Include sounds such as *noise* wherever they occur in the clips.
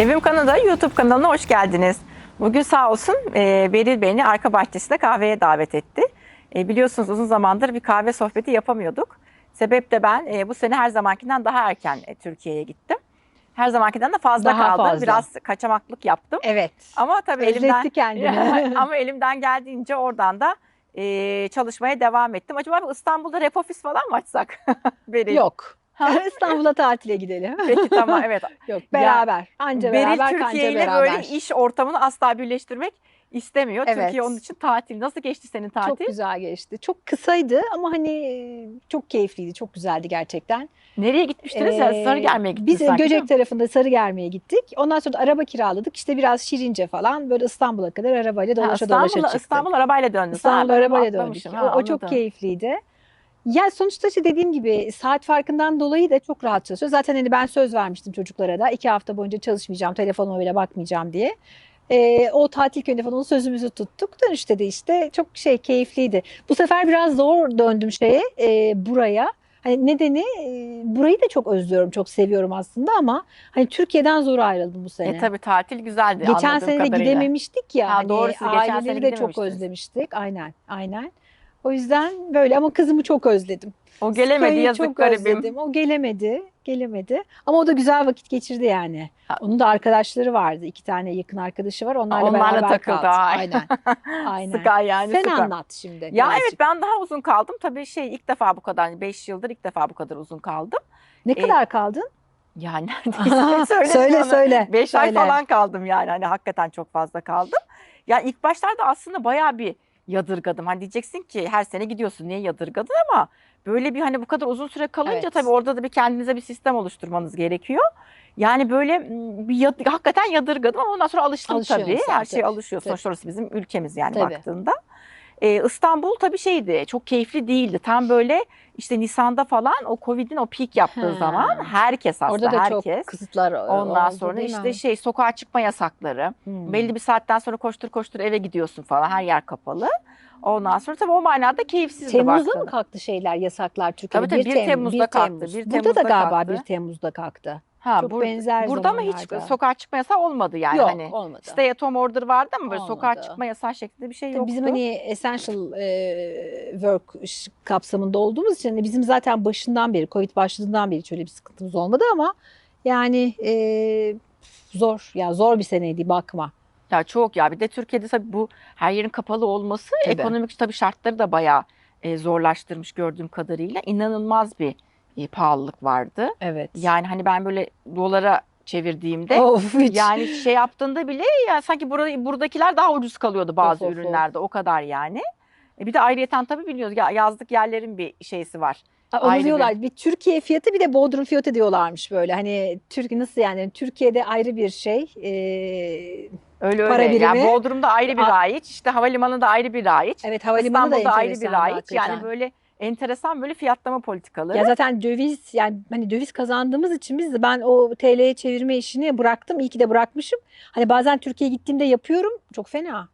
Evim Kanada YouTube kanalına hoş geldiniz. Bugün sağ olsun e, Beril beni arka bahçesinde kahveye davet etti. E, biliyorsunuz uzun zamandır bir kahve sohbeti yapamıyorduk. Sebep de ben e, bu sene her zamankinden daha erken e, Türkiye'ye gittim. Her zamankinden de fazla Daha kaldım. fazla. Biraz kaçamaklık yaptım. Evet. Ama tabii Özletti elimden kendini. *laughs* ama elimden geldiğince oradan da e, çalışmaya devam ettim. Acaba İstanbul'da rep ofis falan mı açsak? *laughs* Beril? Yok. İstanbul'a tatile gidelim. Peki tamam evet. *laughs* Yok beraber. Anca Beril beraber Türkiye kanca ile beraber. böyle iş ortamını asla birleştirmek istemiyor. Evet. Türkiye onun için tatil. Nasıl geçti senin tatil? Çok güzel geçti. Çok kısaydı ama hani çok keyifliydi. Çok güzeldi gerçekten. Nereye gitmiştiniz ya? Ee, Sarıgerme'ye gittiniz Biz sanki, Göcek tarafında Sarıgerme'ye gittik. Ondan sonra da araba kiraladık. İşte biraz Şirince falan böyle İstanbul'a kadar arabayla Ha, dolaşa dolaşa İstanbul'a- çıktık. İstanbul arabayla döndünüz. İstanbul Ha, arabayla döndük. atlamışım. O, Ha, o çok keyifliydi. Ya sonuçta işte dediğim gibi saat farkından dolayı da çok rahat çalışıyor. Zaten hani ben söz vermiştim çocuklara da iki hafta boyunca çalışmayacağım, telefonuma bile bakmayacağım diye. Ee, o tatil köyünde falan sözümüzü tuttuk. Dönüşte de işte çok şey keyifliydi. Bu sefer biraz zor döndüm şeye e, buraya. Hani nedeni e, burayı da çok özlüyorum, çok seviyorum aslında ama hani Türkiye'den zor ayrıldım bu sene. E tabii tatil güzeldi Geçen sene de kadarıyla. gidememiştik ya. Ha, hani doğru, siz geçen sene aileleri de çok gidememiştiniz. özlemiştik. Aynen, aynen. O yüzden böyle ama kızımı çok özledim. O gelemedi Köyü yazık çok garibim. özledim. O gelemedi, gelemedi. Ama o da güzel vakit geçirdi yani. Ha. Onun da arkadaşları vardı. iki tane yakın arkadaşı var. Onlarla, Onlarla beraber takıldı, kaldı. ay. Aynen. *laughs* Aynen. Sıkar yani Sen sıkar. anlat şimdi. Ya birazcık. evet ben daha uzun kaldım. Tabii şey ilk defa bu kadar 5 yıldır ilk defa bu kadar uzun kaldım. Ne e, kadar kaldın? Yani *laughs* neredeyse söyle söyle söyle. 5 ay falan kaldım yani hani hakikaten çok fazla kaldım. Ya ilk başlarda aslında bayağı bir yadırgadım. Hani diyeceksin ki her sene gidiyorsun niye yadırgadın ama böyle bir hani bu kadar uzun süre kalınca Evet. tabii orada da bir kendinize bir sistem oluşturmanız gerekiyor. Yani böyle bir yad- hakikaten yadırgadım ama ondan sonra alıştım Alışıyorsun tabii. sen, Her şeye tabii. Sonuçta orası bizim ülkemiz yani Tabii. baktığında. Ee, İstanbul tabii şeydi çok keyifli değildi. Tam böyle işte Nisan'da falan o Covid'in o peak yaptığı zaman herkes hasta Orada da herkes. çok kısıtlar e, Ondan oldu, sonra değil işte mi? şey sokağa çıkma yasakları. Hmm. Belli bir saatten sonra koştur koştur eve gidiyorsun falan. Her yer kapalı. Ondan sonra tabii o manada keyifsizdi Temmuz'da baktığında. mı kalktı şeyler, yasaklar Türkiye'de? Tabii tabii, 1 Tem- Temmuz'da kalktı, Temmuz. 1 Burada da Temmuz'da galiba kalktı. 1 Temmuz'da kalktı. Ha, Çok bur- benzer Burada mı hiç zamanlarda. sokağa çıkma yasağı olmadı yani Yok hani? olmadı. Stay at home order vardı ama böyle sokağa Olmadı. çıkma yasağı şeklinde bir şey Tabii yoktu. Bizim hani essential e, work ş- kapsamında olduğumuz için hani bizim zaten başından beri, Covid başladığından beri hiç öyle bir sıkıntımız olmadı ama yani e, zor, ya zor bir seneydi bakma. Ya çok ya bir de Türkiye'de tabii bu her yerin kapalı olması Tabii. ekonomik tabii şartları da bayağı e, zorlaştırmış gördüğüm kadarıyla. İnanılmaz bir pahalılık vardı. Evet. Yani hani ben böyle dolara çevirdiğimde of hiç. yani şey yaptığında bile ya sanki burada buradakiler daha ucuz kalıyordu bazı Of, of, of. ürünlerde o kadar yani. E bir de ayrıyeten tabii biliyoruz ya yazlık yerlerin bir şeysi var. Ha, Onu ayrı bir- diyorlar bir Türkiye fiyatı bir de Bodrum fiyatı diyorlarmış böyle. Hani Türkiye nasıl yani Türkiye'de ayrı bir şey. e, Öyle Para öyle. Yani birimi. Bodrum'da ayrı bir raiç, işte havalimanında ayrı bir raiç. evet havalimanı da İstanbul'da ayrı bir raiç. Yani böyle enteresan böyle fiyatlama politikaları. Ya zaten döviz yani hani döviz kazandığımız için biz de ben o TL'ye çevirme işini bıraktım. İyi ki de bırakmışım. Hani bazen Türkiye'ye gittiğimde yapıyorum. Çok fena.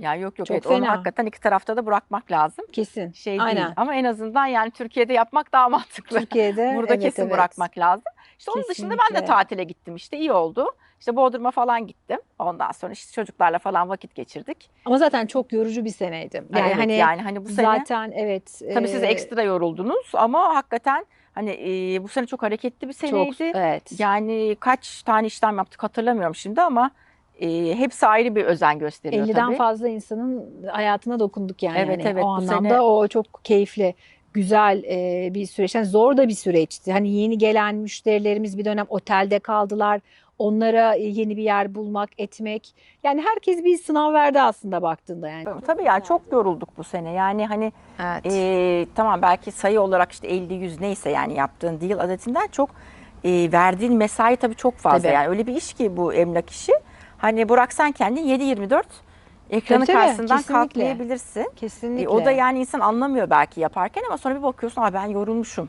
Yani yok yok Çok evet, onu fena. hakikaten iki tarafta da bırakmak lazım. Kesin. Şey değil. Aynen. Ama en azından yani Türkiye'de yapmak daha *laughs* mantıklı. Türkiye'de Burada evet, kesin evet. bırakmak lazım. İşte onun dışında ben de tatile gittim işte iyi oldu. İşte Bodrum'a falan gittim. Ondan sonra işte çocuklarla falan vakit geçirdik. Ama zaten çok yorucu bir seneydi. Yani Yani evet, hani yani hani bu sene zaten evet. tabii siz e, ekstra yoruldunuz ama hakikaten hani e, bu sene çok hareketli bir çok seneydi. evet. Yani kaç tane işlem yaptık hatırlamıyorum şimdi ama e, hepsi ayrı bir özen gösteriyor 50'den tabii. fazla insanın hayatına dokunduk yani. Evet, Hani evet, o anlamda sene- o çok keyifli, güzel e, bir süreç. Yani zor da bir süreçti. Hani yeni gelen müşterilerimiz bir dönem otelde kaldılar. Onlara e, yeni bir yer bulmak, etmek. Yani herkes bir sınav verdi aslında baktığında yani. Tabii yani çok yorulduk bu sene. Yani hani Evet. e, tamam belki sayı olarak işte 50-100 neyse yani yaptığın deal adetinden çok e, verdiğin mesai tabii çok fazla. Tabii. Yani öyle bir iş ki bu emlak işi. Hani bıraksan kendini 7-24 ekranın Tabii, karşısından kesinlikle. kalkmayabilirsin. Kesinlikle. E, o da yani insan anlamıyor belki yaparken ama sonra bir bakıyorsun Aa, ben yorulmuşum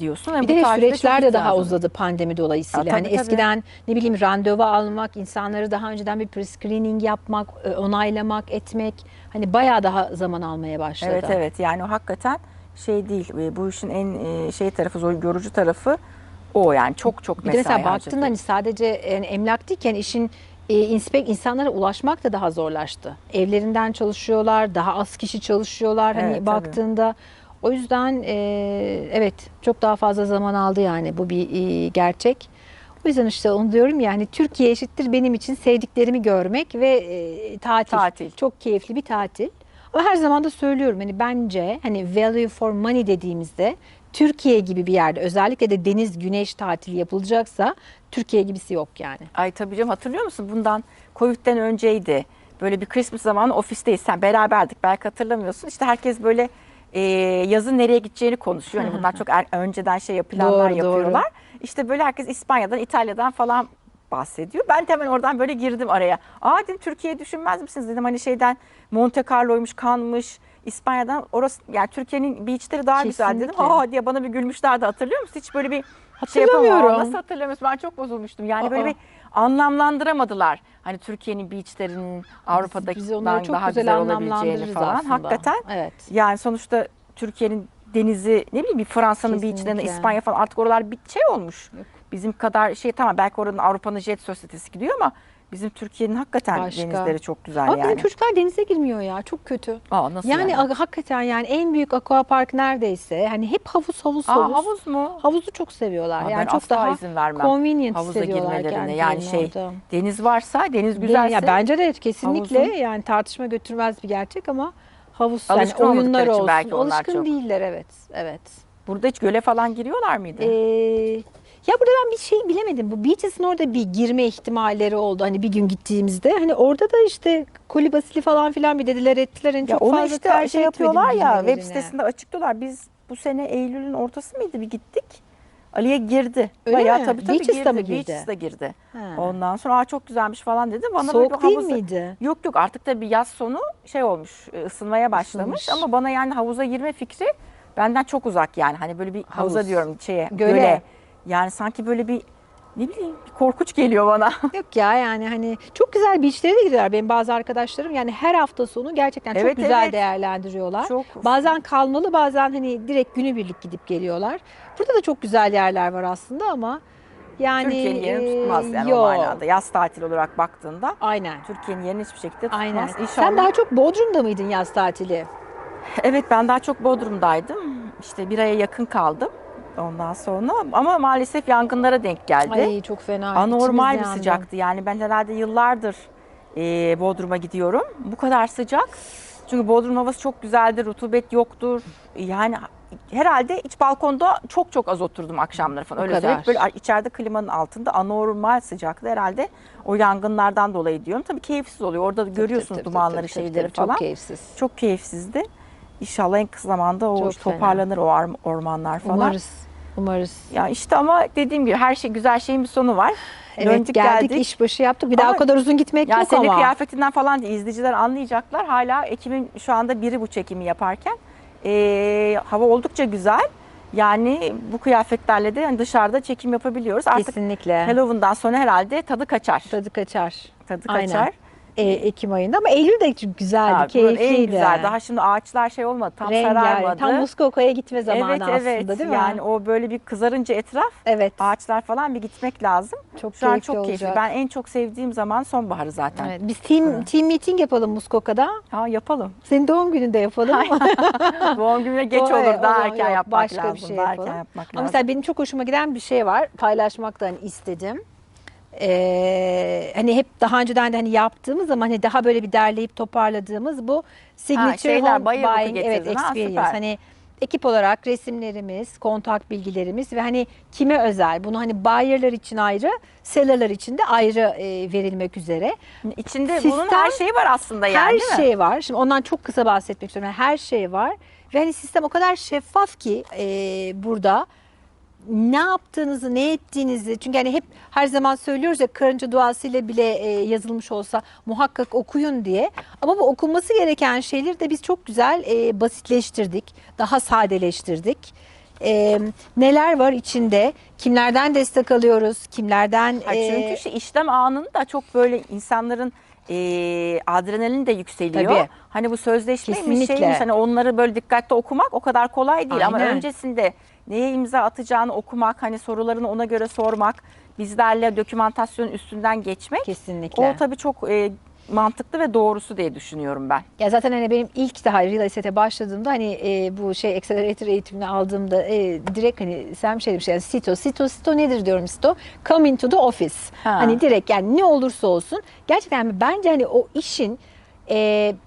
diyorsun. Ve Bir de çok süreçler de daha uzadı pandemi dolayısıyla. Ya, tabii, hani tabii. eskiden ne bileyim randevu almak, insanları daha önceden bir pre-screening yapmak, e, onaylamak, etmek hani bayağı daha zaman almaya başladı. Evet evet yani o hakikaten şey değil. E, Bu işin en e, şey tarafı, zor yorucu tarafı o yani çok çok Bir de mesai mesela baktığında hani sadece yani emlak değilken işin inspek insanlara ulaşmak da daha zorlaştı. Evlerinden çalışıyorlar, daha az kişi çalışıyorlar hani Evet, tabii. baktığında. O yüzden e, evet çok daha fazla zaman aldı yani bu bir e, gerçek. O yüzden işte onu diyorum ya hani Türkiye eşittir benim için sevdiklerimi görmek ve e, tatil. Tatil. Çok keyifli bir tatil. Ama her zaman da söylüyorum hani bence hani value for money dediğimizde Türkiye gibi bir yerde özellikle de deniz güneş tatili yapılacaksa Türkiye gibisi yok yani. Ay tabii canım hatırlıyor musun? Bundan Covid'den önceydi. Böyle bir Christmas zamanı ofisteyiz. Sen beraberdik belki hatırlamıyorsun. İşte herkes böyle e, yazın nereye gideceğini konuşuyor. Hani bunlar *laughs* çok er- önceden şey planlar Doğru, doğru. yapıyorlar. İşte böyle herkes İspanya'dan, İtalya'dan falan bahsediyor. Ben de hemen oradan böyle girdim araya. Aa dedim Türkiye'yi düşünmez misiniz dedim. Hani şeyden Monte Carlo'ymuş, Cannes'mış. İspanya'dan orası yani Türkiye'nin beachleri daha güzel dedim. Kesinlikle. Aa diye bana bir gülmüşlerdi hatırlıyor musun? Hiç böyle bir şey yapamıyorum. Hatırlamıyorum. Nasıl hatırlamıyorsun? Ben çok bozulmuştum. Yani Aa. böyle bir anlamlandıramadılar. Hani Türkiye'nin beachlerinin Avrupa'dakinden daha güzel güzel olabileceğini falan. aslında. Hakikaten Evet. yani sonuçta Türkiye'nin denizi ne bileyim bir Fransa'nın Kesinlikle. beachlerine İspanya falan artık oralar bir şey olmuş. Yok. Bizim kadar şey tamam belki oranın Avrupa'nın jet sosyetesi gidiyor ama bizim Türkiye'nin hakikaten Başka. denizleri çok güzel Ama yani. bizim çocuklar denize girmiyor ya. Çok kötü. Aa, nasıl Yani, yani? hakikaten yani en büyük aquapark neredeyse. Hani hep havuz havuz Aa, havuz. havuz mu? Havuzu çok seviyorlar. Aa, yani ben çok asla daha izin vermem. convenient Havuza girmelerine. Yani şey, orada. Deniz varsa, deniz güzelse ya bence de kesinlikle havuzun- yani tartışma götürmez bir gerçek ama havuz yani oyunlar olsun. belki onlar Alışkın çok. değiller evet. Evet. burada hiç göle falan giriyorlar mıydı? Ee, ya burada ben bir şey bilemedim. Bu Beaches'in orada bir girme ihtimalleri oldu. Hani bir gün gittiğimizde. Hani orada da işte kolibasili falan filan bir dediler ettiler. Yani Ya çok fazla işte tercih şey yapıyorlar ya web sitesinde açıklıyorlar. Biz bu sene Eylül'ün ortası mıydı bir gittik. Ali'ye girdi. Öyle Bayağı mi? tabii tabii Beaches'ta girdi. mı girdi? Beaches'ta girdi. Ha. Ondan sonra Aa, çok güzelmiş falan dedi. Bana Soğuk böyle değil havuza... miydi? Yok yok artık tabii yaz sonu şey olmuş e, ısınmaya başlamış Isınmış. ama bana yani havuza girme fikri benden çok uzak yani. Hani böyle bir havuza Havuz. diyorum şeye Göle. göle. Yani sanki böyle bir ne bileyim bir korkunç geliyor bana. *laughs* Yok ya yani hani çok güzel beachlere de gidiyorlar benim bazı arkadaşlarım. Yani her hafta sonu gerçekten çok Evet, güzel evet. değerlendiriyorlar. çok Bazen kalmalı bazen hani direkt günübirlik gidip geliyorlar. Burada da çok güzel yerler var aslında ama yani Türkiye'nin yerini e, tutmaz yani yok. o manada. Yaz tatili olarak baktığında Aynen. Türkiye'nin yerini hiçbir şekilde tutmaz. Aynen. İnşallah. Sen daha çok Bodrum'da mıydın yaz tatili? Evet ben daha çok Bodrum'daydım. İşte bir aya yakın kaldım ondan sonra ama maalesef yangınlara denk geldi. Ay çok fena. Anormal bir yandı. sıcaktı. Yani ben herhalde yıllardır e, Bodrum'a gidiyorum. Bu kadar sıcak. Çünkü Bodrum havası çok güzeldir, rutubet yoktur. Yani herhalde iç balkonda çok çok az oturdum akşamları falan. O Öyle kadar. Böyle içeride klimanın altında anormal sıcaktı herhalde. O yangınlardan dolayı diyorum. Tabii keyifsiz oluyor. Orada Tabii, görüyorsunuz tabii, dumanları, tabii, şeyleri tabii. falan. Çok keyifsiz. Çok keyifsizdi. İnşallah en kısa zamanda o Çok fena. toparlanır o ar- ormanlar falan. Umarız. Umarız. Ya işte ama dediğim gibi her şey güzel şeyin bir sonu var. Evet Döndük geldik, geldik. işbaşı yaptık. Bir daha Ama- o kadar uzun gitmek Ya yok senin ama. kıyafetinden falan diye izleyiciler anlayacaklar. Hala Ekim'in şu anda biri bu çekimi yaparken. Ee, hava oldukça güzel. Yani bu kıyafetlerle de hani dışarıda çekim yapabiliyoruz. Artık Kesinlikle. Halloween'dan sonra herhalde tadı kaçar. Tadı kaçar. Tadı Aynen. kaçar. E, Ekim ayında ama Eylül de çok güzeldi, bunun keyifliydi. en güzel. Daha şimdi ağaçlar şey olmadı. Tam Rengarenk. sararmadı. Tam Muskoka'ya gitme zamanı evet aslında evet. değil mi? Yani o böyle bir kızarınca etraf evet. ağaçlar falan bir gitmek lazım. Çok Şu an keyifli çok keyifli. olacak. Ben en çok sevdiğim zaman sonbaharı zaten. Evet, Biz team, team meeting yapalım Muskoka'da. Ha yapalım. Senin doğum gününde yapalım. *laughs* Doğum gününe geç olur. Daha erken yok, yapmak başka bir lazım. şey daha erken yapmak Ama lazım. mesela benim çok hoşuma giden bir şey var. Paylaşmaktan istedim. Ee, hani hep daha önceden de hani yaptığımız ama hani daha böyle bir derleyip toparladığımız bu signature şeyler, home buying evet ha, experience. süper. Hani ekip olarak resimlerimiz, kontak bilgilerimiz ve hani kime özel bunu hani buyer'lar için ayrı, seller'lar için de ayrı e, verilmek üzere. İçinde Sistem- bunun her şeyi var aslında yani her değil mi? şey var. Şimdi ondan çok kısa bahsetmek istiyorum. Yani her şey var. Ve hani sistem o kadar şeffaf ki e, burada ne yaptığınızı, ne ettiğinizi çünkü hani hep her zaman söylüyoruz ya karınca duasıyla bile e, yazılmış olsa muhakkak okuyun diye. Ama bu okunması gereken şeyleri de biz çok güzel e, basitleştirdik, daha sadeleştirdik. E, neler var içinde? Kimlerden destek alıyoruz? Kimlerden? Ha, e, çünkü şey, işlem anında çok böyle insanların e, adrenalin de yükseliyor. Tabii. Hani bu sözleşmeymiş Kesinlikle. şeymiş hani onları böyle dikkatli okumak o kadar kolay değil ama Aynen. öncesinde neye imza atacağını okumak, hani sorularını ona göre sormak, bizlerle dokümantasyonun üstünden geçmek. Kesinlikle. O tabii çok e, mantıklı ve doğrusu diye düşünüyorum ben. Ya zaten hani benim ilk daha real estate'e başladığımda hani e, bu şey accelerator eğitimini aldığımda e, direkt hani sen şey demiş yani Sito, Sito, Sito nedir diyorum Sito? Come into the office. Ha. Hani direkt yani ne olursa olsun gerçekten bence hani o işin e,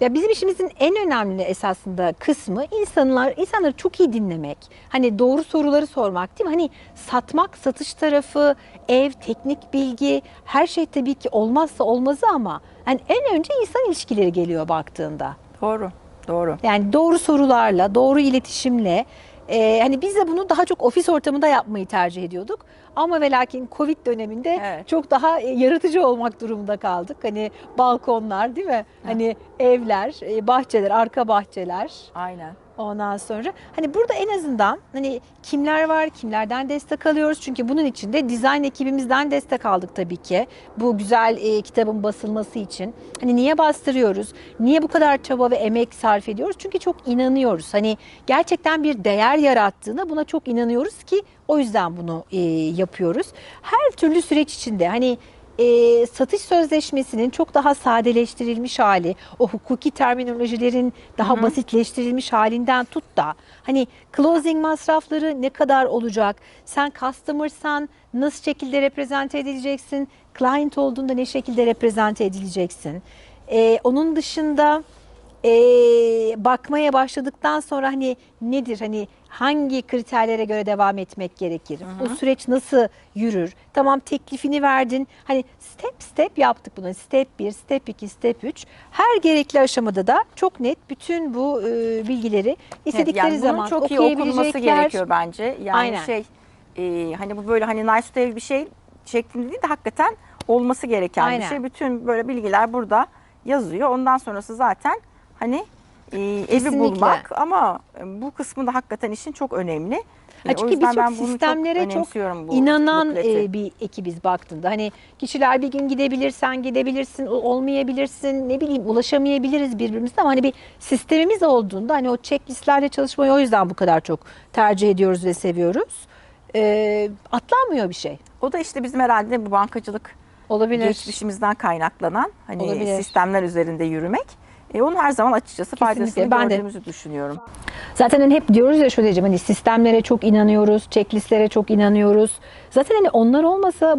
ya bizim işimizin en önemli esasında kısmı insanlar insanları çok iyi dinlemek. Hani doğru soruları sormak değil mi? Hani satmak, satış tarafı, ev, teknik bilgi her şey tabii ki olmazsa olmazı ama yani en önce insan ilişkileri geliyor baktığında. Doğru, doğru. Yani doğru sorularla, doğru iletişimle e, hani biz de bunu daha çok ofis ortamında yapmayı tercih ediyorduk. Ama ve lakin Covid döneminde Evet. çok daha e, yaratıcı olmak durumunda kaldık. Hani balkonlar değil mi? Hani evler, e, bahçeler, arka bahçeler. Aynen. Ondan sonra hani burada en azından hani kimler var, kimlerden destek alıyoruz? Çünkü bunun için de dizayn ekibimizden destek aldık tabii ki. Bu güzel e, kitabın basılması için. Hani niye bastırıyoruz? Niye bu kadar çaba ve emek sarf ediyoruz? Çünkü çok inanıyoruz. Hani gerçekten bir değer yarattığına buna çok inanıyoruz ki o yüzden bunu e, yapıyoruz. Her türlü süreç içinde hani e, satış sözleşmesinin çok daha sadeleştirilmiş hali, o hukuki terminolojilerin daha basitleştirilmiş halinden tut da hani closing masrafları ne kadar olacak? Sen customer'san nasıl şekilde reprezente edileceksin? Client olduğunda ne şekilde reprezente edileceksin? E, onun dışında e, bakmaya başladıktan sonra hani nedir hani hangi kriterlere göre devam etmek gerekir? O süreç nasıl yürür? Tamam teklifini verdin. Hani step step yaptık bunu. Step 1, step 2, step 3. Her gerekli aşamada da çok net bütün bu e, bilgileri istedikleri yani bunun zaman çok iyi okunması gerekiyor bence. Yani Aynen. şey e, hani bu böyle hani nice to have bir şey şeklinde değil de hakikaten olması gereken Aynen. bir şey. Bütün böyle bilgiler burada yazıyor. Ondan sonrası zaten hani e, evi Kesinlikle. bulmak ama bu kısmı da hakikaten işin çok önemli. O çünkü birçok sistemlere çok çok bu İnanan bukleti. e, bir ekibiz baktığında. Hani kişiler bir gün gidebilirsen gidebilirsin, olmayabilirsin, ne bileyim ulaşamayabiliriz birbirimize ama hani bir sistemimiz olduğunda hani o checklistlerle çalışmayı o yüzden bu kadar çok tercih ediyoruz ve seviyoruz. E, atlanmıyor bir şey. O da işte bizim herhalde bu bankacılık Olabilir. geçmişimizden kaynaklanan hani Olabilir. sistemler üzerinde yürümek. E, onun her zaman açıkçası faydasını Kesinlikle, ben de. gördüğümüzü düşünüyorum. Zaten hani hep diyoruz ya şöyle diyeceğim hani sistemlere çok inanıyoruz, checklistlere çok inanıyoruz. Zaten hani onlar olmasa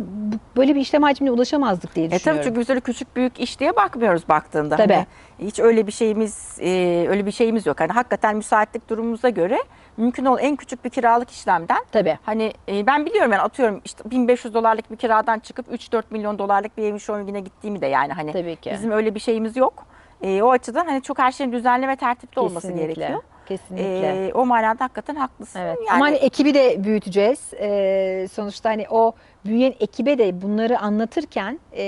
böyle bir işlem hacmine ulaşamazdık diye E tabii düşünüyorum. çünkü biz öyle küçük büyük iş diye bakmıyoruz baktığında. Tabii. Hani hiç öyle bir şeyimiz e, öyle bir şeyimiz yok. Hani hakikaten müsaitlik durumumuza göre mümkün olan en küçük bir kiralık işlemden Tabii. Hani e, ben biliyorum yani atıyorum işte 1500 dolarlık bir kiradan çıkıp 3-4 milyon dolarlık bir evin showingine gittiğimi de yani hani Tabii ki. bizim öyle bir şeyimiz yok. E, o açıdan hani çok her şeyin düzenli ve tertipli olması gerekiyor. Kesinlikle. E, o manada hakikaten haklısın. Evet. Yani, Ama hani ekibi de büyüteceğiz. Ee, sonuçta hani o büyüyen ekibe de bunları anlatırken, e,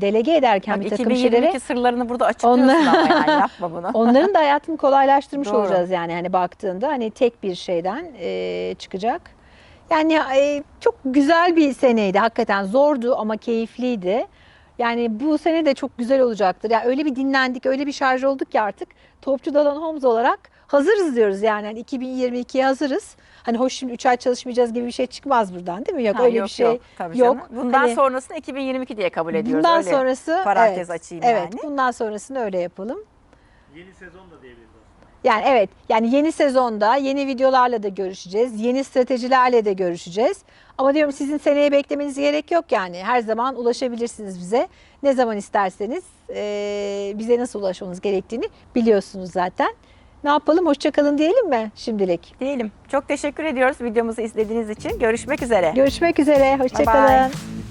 delege ederken Bak, bir takım 2022 şeylere sırlarını burada açıklıyorsun Onlar- ama yani yapma *laughs* bunu. onların da hayatını kolaylaştırmış Doğru. olacağız yani hani baktığında hani tek bir şeyden e, çıkacak. Yani e, çok güzel bir seneydi hakikaten zordu ama keyifliydi. Yani bu sene de çok güzel olacaktır. Yani öyle bir dinlendik, öyle bir şarj olduk ki artık Topçu Dalan Homes olarak hazırız diyoruz yani. Hani 2022'ye hazırız. Hani hoş şimdi 3 ay çalışmayacağız gibi bir şey çıkmaz buradan değil mi? Yok Ha, öyle yok, bir şey yok. Tabii yok. canım. Bundan Hani- sonrasını 2022 diye kabul ediyoruz. Bundan öyle. sonrası parantez evet, açayım evet, yani. bundan sonrasını öyle yapalım. Yeni sezon da diyebiliriz. Yani evet yani yeni sezonda yeni videolarla da görüşeceğiz. Yeni stratejilerle de görüşeceğiz. Ama diyorum sizin seneye beklemeniz gerek yok yani. Her zaman ulaşabilirsiniz bize. Ne zaman isterseniz eee, bize nasıl ulaşmanız gerektiğini biliyorsunuz zaten. Ne yapalım? Hoşçakalın diyelim mi şimdilik? Diyelim. Çok teşekkür ediyoruz videomuzu izlediğiniz için. Görüşmek üzere. Görüşmek üzere. Hoşçakalın. bye.